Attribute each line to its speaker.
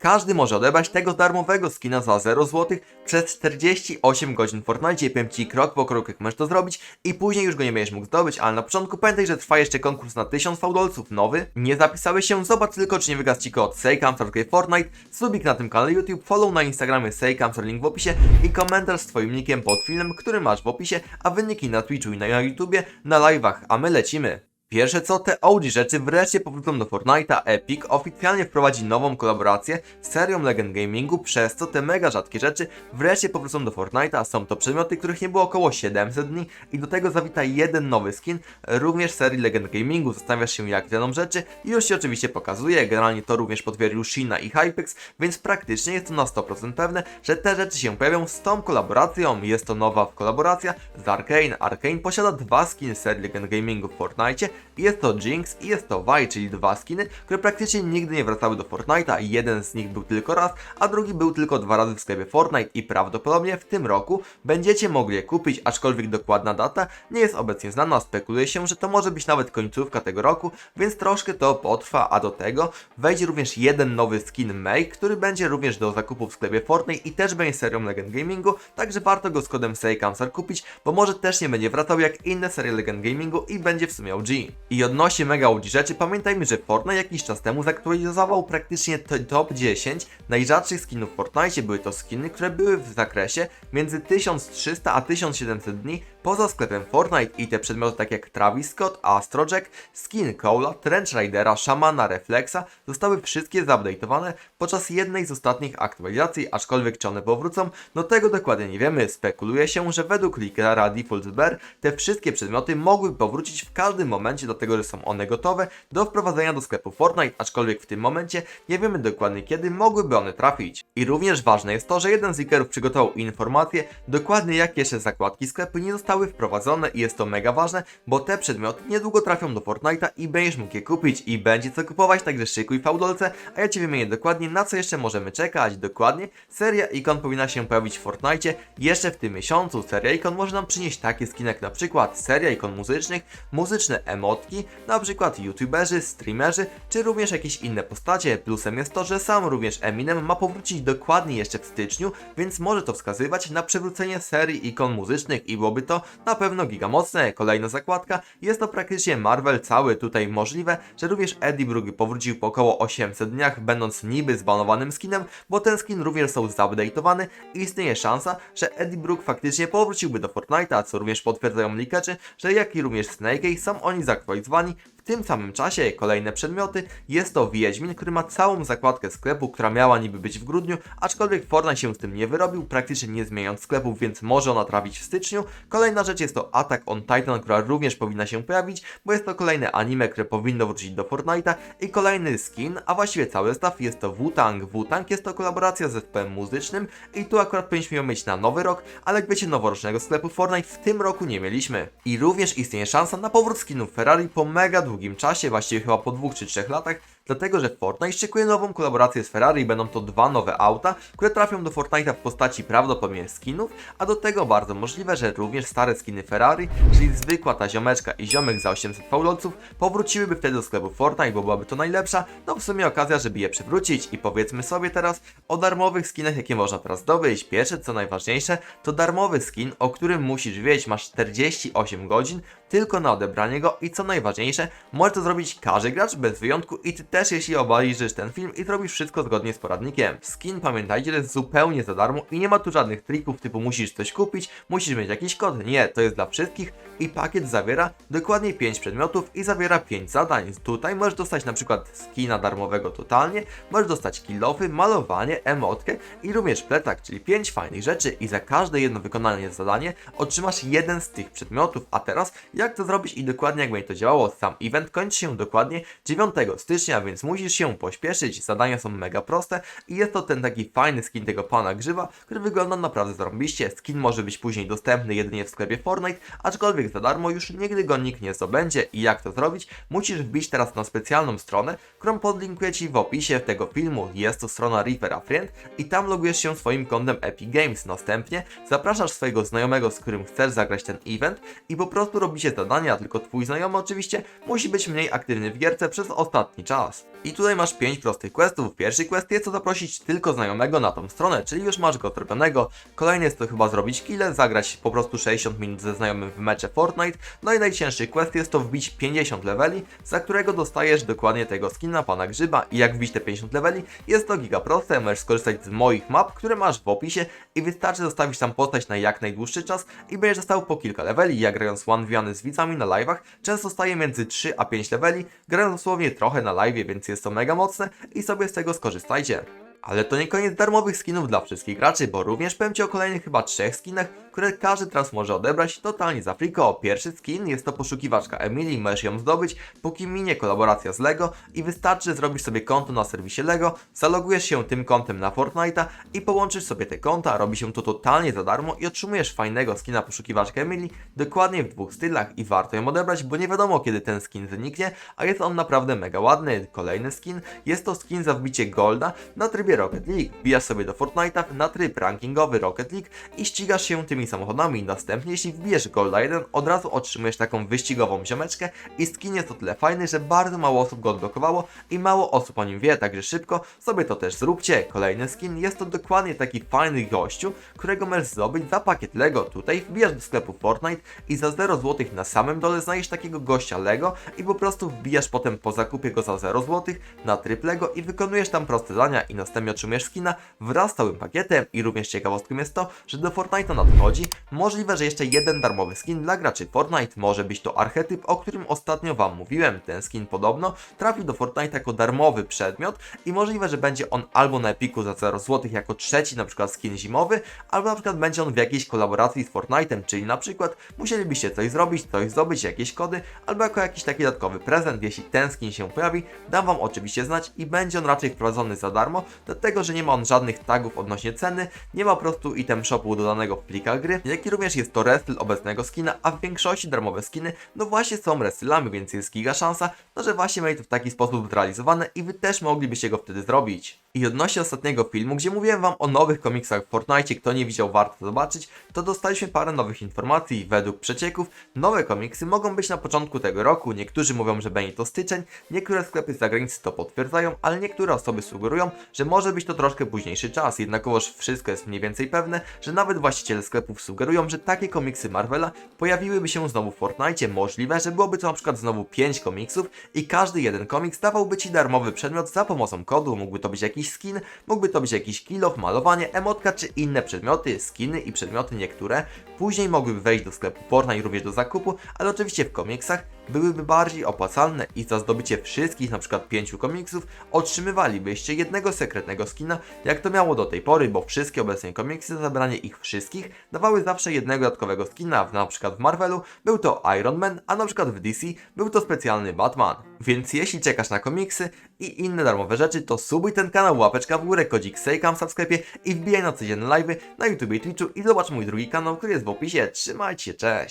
Speaker 1: każdy może odebrać tego darmowego skina za 0 zł przez 48 godzin w Fortnite. I powiem Ci krok po kroku, jak możesz to zrobić i później już go nie będziesz mógł zdobyć, ale na początku pamiętaj, że trwa jeszcze konkurs na 1000 fałdolców nowy. Nie zapisałeś się? Zobacz tylko, czy nie wygasł Ci kod SayCamster Fortnite, subik na tym kanale YouTube, follow na Instagramie SayCamster, link w opisie i komentarz z Twoim nickiem pod filmem, który masz w opisie, a wyniki na Twitchu i na YouTubie, na live'ach, a my lecimy. Pierwsze co, te OG rzeczy wreszcie powrócą do Fortnite'a. Epic oficjalnie wprowadzi nową kolaborację z serią Legend Gamingu, przez co te mega rzadkie rzeczy wreszcie powrócą do Fortnite'a. Są to przedmioty, których nie było około 700 dni i do tego zawita jeden nowy skin, również serii Legend Gamingu. Zastanawiasz się jak wiadomo rzeczy i już się oczywiście pokazuje. Generalnie to również potwierdził Shina i Hypix, więc praktycznie jest to na 100% pewne, że te rzeczy się pojawią z tą kolaboracją. Jest to nowa kolaboracja z Arkane. Arkane posiada dwa skiny serii Legend Gamingu w Fortnite. Jest to Jinx i jest to Vi, czyli dwa skiny, które praktycznie nigdy nie wracały do Fortnite'a. Jeden z nich był tylko raz, a drugi był tylko dwa razy w sklepie Fortnite i prawdopodobnie w tym roku będziecie mogli je kupić, aczkolwiek dokładna data nie jest obecnie znana. Spekuluje się, że to może być nawet końcówka tego roku, więc troszkę to potrwa, a do tego wejdzie również jeden nowy skin May, który będzie również do zakupu w sklepie Fortnite i też będzie serią Legend Gamingu, także warto go z kodem SAYCAMSAR kupić, bo może też nie będzie wracał jak inne serie Legend Gamingu i będzie w sumie OG. I odnośnie mega OG rzeczy, pamiętajmy, że Fortnite jakiś czas temu zaktualizował praktycznie to- top 10 najrzadszych skinów w Fortnite. Były to skiny, które były w zakresie między 1300 a 1700 dni poza sklepem Fortnite i te przedmioty takie jak Travis Scott, Astrojack, skin Cola, Trench Ridera, Shamana, Reflexa zostały wszystkie zupdate'owane podczas jednej z ostatnich aktualizacji, aczkolwiek czy one powrócą, no tego dokładnie nie wiemy. Spekuluje się, że według leakera Default Bear te wszystkie przedmioty mogły powrócić w każdym momencie, dlatego że są one gotowe do wprowadzenia do sklepu Fortnite, aczkolwiek w tym momencie nie wiemy dokładnie kiedy mogłyby one trafić. I również ważne jest to, że jeden z leakerów przygotował informację dokładnie jakie jeszcze zakładki sklepu nie zostały wprowadzone i jest to mega ważne, bo te przedmioty niedługo trafią do Fortnite'a i będziesz mógł je kupić i będzie co kupować, także szykuj fałdolce, a ja Ci wymienię dokładnie na co jeszcze możemy czekać. Dokładnie, seria Icon powinna się pojawić w Fortnite jeszcze w tym miesiącu. Seria Icon może nam przynieść takie skiny jak na przykład seria ikon muzycznych, muzyczne emotki, na przykład youtuberzy, streamerzy, czy również jakieś inne postacie. Plusem jest to, że sam również Eminem ma powrócić dokładnie jeszcze w styczniu, więc może to wskazywać na przywrócenie serii ikon muzycznych i byłoby to na pewno giga mocne. Kolejna zakładka, jest to praktycznie Marvel cały, tutaj możliwe, że również Eddie Brooke powrócił po około 800 dniach, będąc niby zbanowanym skinem, bo ten skin również został zupdate'owany i istnieje szansa, że Eddie Brooke faktycznie powróciłby do Fortnite'a, co również potwierdzają leakerzy, że jak i również Snake są oni zaktualizowani w tym samym czasie kolejne przedmioty jest to Wiedźmin, który ma całą zakładkę sklepu, która miała niby być w grudniu, aczkolwiek Fortnite się z tym nie wyrobił, praktycznie nie zmieniając sklepów, więc może ona trafić w styczniu. Kolejna rzecz jest to Attack on Titan, która również powinna się pojawić, bo jest to kolejne anime, które powinno wrócić do Fortnite'a i kolejny skin, a właściwie cały zestaw jest to Wu-Tang. Wu-Tang jest to kolaboracja z zespołem muzycznym i tu akurat powinniśmy ją mieć na nowy rok, ale wiecie noworocznego sklepu Fortnite w tym roku nie mieliśmy. I również istnieje szansa na powrót skinów Ferrari po mega długim czasie, właściwie chyba po dwóch czy trzech latach, dlatego że Fortnite szykuje nową kolaborację z Ferrari. Będą to dwa nowe auta, które trafią do Fortnite'a w postaci prawdopodobnie skinów, a do tego bardzo możliwe, że również stare skiny Ferrari, czyli zwykła ta ziomeczka i ziomek za 800 faulolców, powróciłyby wtedy do sklepu Fortnite, bo byłaby to najlepsza, no w sumie okazja, żeby je przywrócić. I powiedzmy sobie teraz o darmowych skinach, jakie można teraz zdobyć. Pierwsze, co najważniejsze, to darmowy skin, o którym musisz wiedzieć, masz 48 godzin tylko na odebranie go i co najważniejsze, może to zrobić każdy gracz bez wyjątku i ty też jeśli obejrzysz ten film i zrobisz wszystko zgodnie z poradnikiem. Skin pamiętajcie, jest zupełnie za darmo i nie ma tu żadnych trików typu musisz coś kupić, musisz mieć jakiś kod. Nie, to jest dla wszystkich i pakiet zawiera dokładnie 5 przedmiotów i zawiera 5 zadań. Tutaj możesz dostać na przykład skina darmowego totalnie, możesz dostać kilofy, malowanie, emotkę i również plecak, czyli 5 fajnych rzeczy i za każde jedno wykonane zadanie otrzymasz jeden z tych przedmiotów. A teraz jak to zrobić i dokładnie jak będzie to działało? Sam event kończy się dokładnie 9 stycznia, więc musisz się pośpieszyć. Zadania są mega proste i jest to ten taki fajny skin tego pana grzywa, który wygląda naprawdę zarąbiście. Skin może być później dostępny jedynie w sklepie Fortnite, aczkolwiek za darmo już nigdy go nikt nie zdobędzie. I jak to zrobić? Musisz wbić teraz na specjalną stronę, którą podlinkuję Ci w opisie tego filmu. Jest to strona Reaper a Friend i tam logujesz się swoim kontem Epic Games. Następnie zapraszasz swojego znajomego, z którym chcesz zagrać ten event i po prostu robicie zadania, tylko Twój znajomy oczywiście musi być mniej aktywny w gierce przez ostatni czas. I tutaj masz 5 prostych questów. Pierwszy quest jest to zaprosić tylko znajomego na tą stronę, czyli już masz go zrobionego. Kolejny jest to chyba zrobić killę, zagrać po prostu 60 minut ze znajomym w mecze Fortnite. No i najcięższy quest jest to wbić 50 leveli, za którego dostajesz dokładnie tego skina pana Grzyba. I jak wbić te 50 leveli, jest to giga proste, możesz skorzystać z moich map, które masz w opisie i wystarczy zostawić tam postać na jak najdłuższy czas i będziesz dostał po kilka leveli. Ja grając one z widzami na live'ach, często staję między 3 a 5 leveli, grając dosłownie trochę na live, więc jest to mega mocne i sobie z tego skorzystajcie. Ale to nie koniec darmowych skinów dla wszystkich graczy, bo również powiem Ci o kolejnych chyba trzech skinach, które każdy teraz może odebrać totalnie za friko. Pierwszy skin jest to poszukiwaczka Emilii, możesz ją zdobyć, póki minie kolaboracja z LEGO i wystarczy, że zrobisz sobie konto na serwisie LEGO, zalogujesz się tym kontem na Fortnite'a i połączysz sobie te konta, robi się to totalnie za darmo i otrzymujesz fajnego skina poszukiwaczkę Emilii, dokładnie w dwóch stylach i warto ją odebrać, bo nie wiadomo kiedy ten skin zniknie, a jest on naprawdę mega ładny. Kolejny skin jest to skin za wbicie Golda na trybie Rocket League. Wbijasz sobie do Fortnite'a na tryb rankingowy Rocket League i ścigasz się tymi samochodami. Następnie, jeśli wbijesz Golda 1, od razu otrzymujesz taką wyścigową ziomeczkę i skin jest o tyle fajny, że bardzo mało osób go odblokowało i mało osób o nim wie, także szybko sobie to też zróbcie. Kolejny skin jest to dokładnie taki fajny gościu, którego możesz zdobyć za pakiet Lego. Tutaj wbijasz do sklepu Fortnite i za 0 zł na samym dole znajdziesz takiego gościa Lego i po prostu wbijasz potem po zakupie go za 0 zł na tryb Lego i wykonujesz tam proste zadania i następnie otrzymujesz skina wraz z całym pakietem i również ciekawostką jest to, że do Fortnite'a nadchodzi możliwe, że jeszcze jeden darmowy skin dla graczy Fortnite. Może być to archetyp, o którym ostatnio Wam mówiłem. Ten skin podobno trafił do Fortnite jako darmowy przedmiot i możliwe, że będzie on albo na Epiku za 0 zł jako trzeci na przykład skin zimowy, albo na przykład będzie on w jakiejś kolaboracji z Fortnite'em, czyli na przykład musielibyście coś zrobić, coś zdobyć, jakieś kody, albo jako jakiś taki dodatkowy prezent, jeśli ten skin się pojawi, dam Wam oczywiście znać i będzie on raczej wprowadzony za darmo, dlatego, że nie ma on żadnych tagów odnośnie ceny, nie ma po prostu item shopu dodanego w plikach gry, jak i również jest to restyl obecnego skina, a w większości darmowe skiny, no właśnie są restylami, więc jest giga szansa, no że właśnie mieli to w taki sposób zrealizowane i Wy też moglibyście go wtedy zrobić. I odnośnie ostatniego filmu, gdzie mówiłem Wam o nowych komiksach w Fortnite, kto nie widział warto zobaczyć, to dostaliśmy parę nowych informacji. Według przecieków nowe komiksy mogą być na początku tego roku. Niektórzy mówią, że będzie to styczeń, niektóre sklepy z zagranicy to potwierdzają, ale niektóre osoby sugerują, że może być to troszkę późniejszy czas. Jednakowoż wszystko jest mniej więcej pewne, że nawet właściciele sugerują, że takie komiksy Marvela pojawiłyby się znowu w Fortnite. Możliwe, że byłoby to na przykład znowu 5 komiksów i każdy jeden komiks dawałby Ci darmowy przedmiot za pomocą kodu. Mógłby to być jakiś skin, mógłby to być jakiś kill off, malowanie, emotka czy inne przedmioty, skiny i przedmioty niektóre. Później mogłyby wejść do sklepu Fortnite również do zakupu, ale oczywiście w komiksach byłyby bardziej opłacalne i za zdobycie wszystkich przykład 5 komiksów otrzymywalibyście jednego sekretnego skina, jak to miało do tej pory, bo wszystkie obecnie komiksy za zabranie ich wszystkich dawały zawsze jednego dodatkowego skina, w, przykład w Marvelu był to Iron Man, a przykład w DC był to specjalny Batman. Więc jeśli czekasz na komiksy i inne darmowe rzeczy, to subuj ten kanał, łapeczka w górę, kodzik Sejkam w sklepie i wbijaj na codzienne live'y na YouTube i Twitchu i zobacz mój drugi kanał, który jest w opisie. Trzymajcie cześć!